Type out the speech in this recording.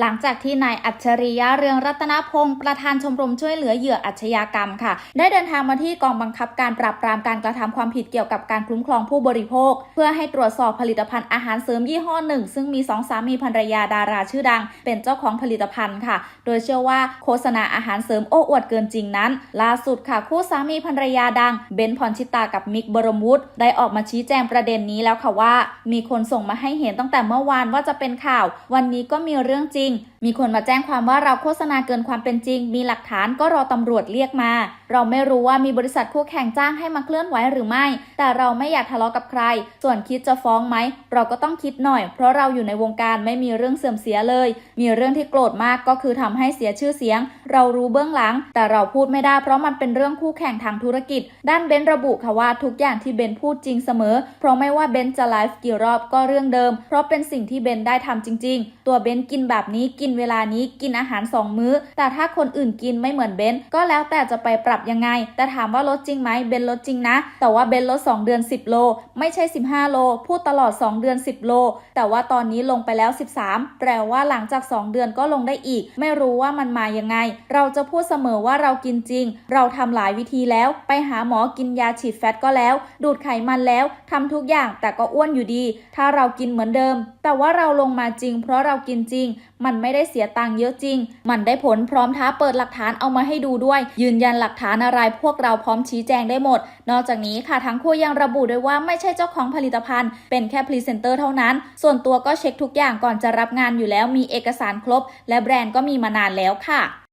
หลังจากที่นายอัจฉริยะเรืองรัตนพงศ์ประธานชมรมช่วยเหลือเหยื่ออาชญากรรมค่ะ ได้เดินทางมาที่กองบังคับการปราบปรามการกระทำความผิดเกี่ยวกับการคุ้มครองผู้บริโภค เพื่อให้ตรวจสอบผลิตภัณฑ์อาหารเสริมยี่ห้อหนึ่ง ซึ่งมีสองสามีภรรยาดาราชื่อดัง เป็นเจ้าของผลิตภัณฑ์ค่ะ โดยเชื่อว่าโฆษณาอาหารเสริมโอ้อวดเกินจริงนั้น ล่าสุดค่ะคู่สามีภรรยาดังเบนซ์พรชิตากับมิกบรมวุฒิได้ออกมาชี้แจงประเด็นนี้แล้วค่ะว่า มีคนส่งมาให้เห็นตั้งแต่เมื่อวานว่าจะเป็นข่าว วันนี้ก็มีเรื่องจริงมีคนมาแจ้งความว่าเราโฆษณาเกินความเป็นจริง มีหลักฐานก็รอตำรวจเรียกมา เราไม่รู้ว่ามีบริษัทคู่แข่งจ้างให้มาเคลื่อนไหวหรือไม่ แต่เราไม่อยากทะเลาะกับใคร ส่วนคิดจะฟ้องไหม เราก็ต้องคิดหน่อย เพราะเราอยู่ในวงการไม่มีเรื่องเสื่อมเสียเลย มีเรื่องที่โกรธมากก็คือทำให้เสียชื่อเสียง เรารู้เบื้องหลัง แต่เราพูดไม่ได้เพราะมันเป็นเรื่องคู่แข่งทางธุรกิจ ด้านเบนระบุค่ะว่าทุกอย่างที่เบนพูดจริงเสมอ เพราะไม่ว่าเบนจะไลฟ์กี่รอบก็เรื่องเดิม เพราะเป็นสิ่งที่เบนได้ทำจริง ๆ ตัวเบนกินแบบนี้กินเวลานี้กินอาหารสองมื้อ แต่ถ้าคนอื่นกินไม่เหมือนเบนก็แล้วแต่จะไปปรับยังไง แต่ถามว่าลดจริงไหมเบนลดจริงนะ แต่ว่าเบนลด 2 เดือน 10 โล ไม่ใช่ 15 โล พูดตลอด 2 เดือน 10 โล แต่ว่าตอนนี้ลงไปแล้ว 13 แปลว่าหลังจาก 2 เดือนก็ลงได้อีก ไม่รู้ว่ามันมายังไงเราจะพูดเสมอว่าเรากินจริง เราทำหลายวิธีแล้ว ไปหาหมอกินยาฉีดแฟตก็แล้ว ดูดไขมันแล้วทำทุกอย่างแต่ก็อ้วนอยู่ดี ถ้าเรากินเหมือนเดิม แต่ว่าเราลงมาจริง เพราะเรากินจริง มันไม่ได้เสียตังค์เยอะจริง มันได้ผลพร้อมท้าเปิดหลักฐานเอามาให้ดูด้วย ยืนยันหลักฐานอะไรพวกเราพร้อมชี้แจงได้หมด นอกจากนี้ค่ะทั้งคู่ยังระบุด้วยว่าไม่ใช่เจ้าของผลิตภัณฑ์ เป็นแค่พรีเซนเตอร์เท่านั้น ส่วนตัวก็เช็คทุกอย่างก่อนจะรับงานอยู่แล้วมีเอกสารครบ และแบรนด์ก็มีมานานแล้วค่ะ